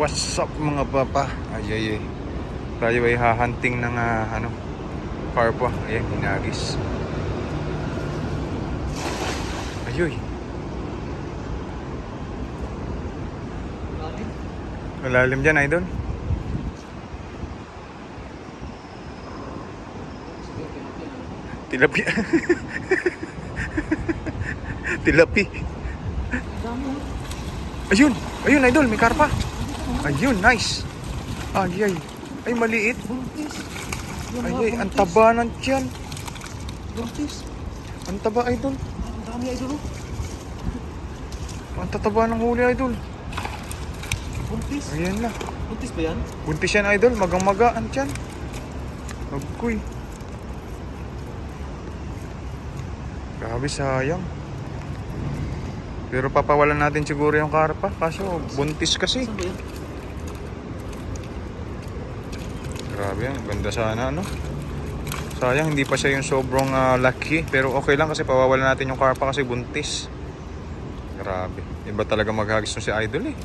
What's up mga papa? Ay ay ay. Tayo ay hahunting ng ah, ano, carpa. Ayan, hinagis. Ayoy. Malalim dyan, idol. Tilapia. Tilapi. Ayun! Ayun, idol, may karpa. Ayun, nice. Ay, ay. Ay, maliit. Buntis. Ay, ay, ang taba ng tiyan. Buntis. Ang taba, idol. Ang dami ay dulo. Ang tataba ng huli, idol. Buntis. Ayan na. Buntis ba yan? Buntis yan, idol. Magang-maga ang tiyan. Agkoy. Grabe, sayang. Pero papawalan natin siguro yung karpa. Kaso, buntis kasi. Saan ba yan? Grabe yan. Ganda sana, ano? Sayang, hindi pa siya yung sobrang ah, lucky. Pero okay lang kasi pawawalan natin yung karpa kasi buntis. Grabe. Iba talaga maghagis nun si Idol eh.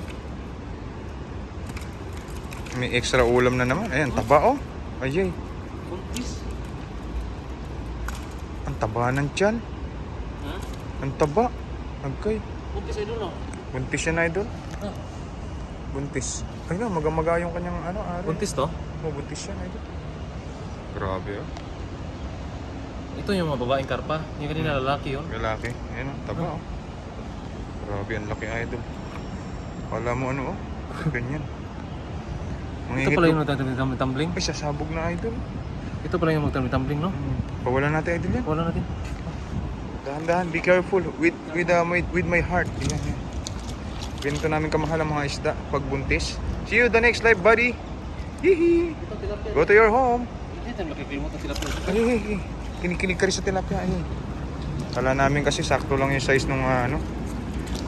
May extra ulam na naman. Ayan, taba oh. Ayay. Buntis. Ang taba ng tiyan. Ha? Ang taba. Agkay. Buntis ay dulo. Buntis yan, Idol. Ha? Buntis. Ay na, magamaga yung kanyang ano, ari. Buntis to? Oh, buntis yan, Idol. Grabe oh. Ito yung mga babaeng karpa. Yung kanina lalaki yun. Lalaki. Ayan oh, taba oh. Grabe, ang laki idol. Kala mo ano oh. Ganyan. Ito pala yung magtumbling. Ay, sasabog na idol. Ito pala yung magtumbling, no? Hmm. Pawalan natin idol yan. Wala natin. Dahan-dahan, be careful. With, with, uh, my, with my heart. Ayan, yan. Ganito namin kamahal ang mga isda pag buntis. See you the next live, buddy. Hihi. Go to your home. Ay. Kinikilig ka rin sa tilapia. Ay. Kala namin kasi sakto lang yung size ng uh, ano,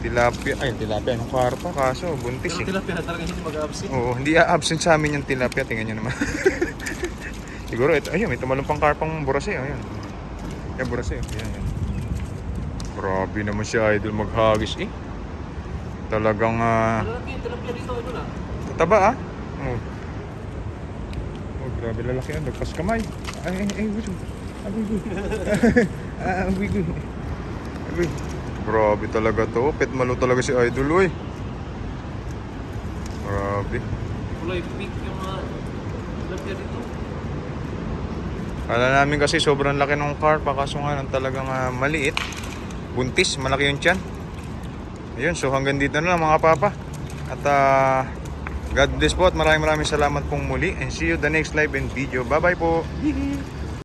tilapia. Ay, tilapia. Yung karpa. Kaso, buntis Pero eh. tilapia na talaga hindi mag-absent. Oo, hindi absent sa amin yung tilapia. Tingnan nyo naman. Siguro, ito, ayun, may tumalumpang karpang burase. Ayun. Yan, burase. Yan, yan. Grabe naman si Idol maghagis eh. Talagang, ah, na. taba ah. Oh. Oh, grabe lalaki yan. Nagpas kamay. Ay, ay, ay. Agoy, guy. Ah, agoy, guy. Agoy. Grabe talaga to. Pet malo talaga si Idol, oy. Grabe. Kulay pink yung mga tilapia dito. Kala namin kasi sobrang laki ng carp, kaso nga lang talagang ah, maliit. Buntis, malaki yung tiyan. Ayun, so hanggang dito na lang mga papa. At ah, God bless po at maraming maraming salamat pong muli. And see you the next live and video. Bye bye po.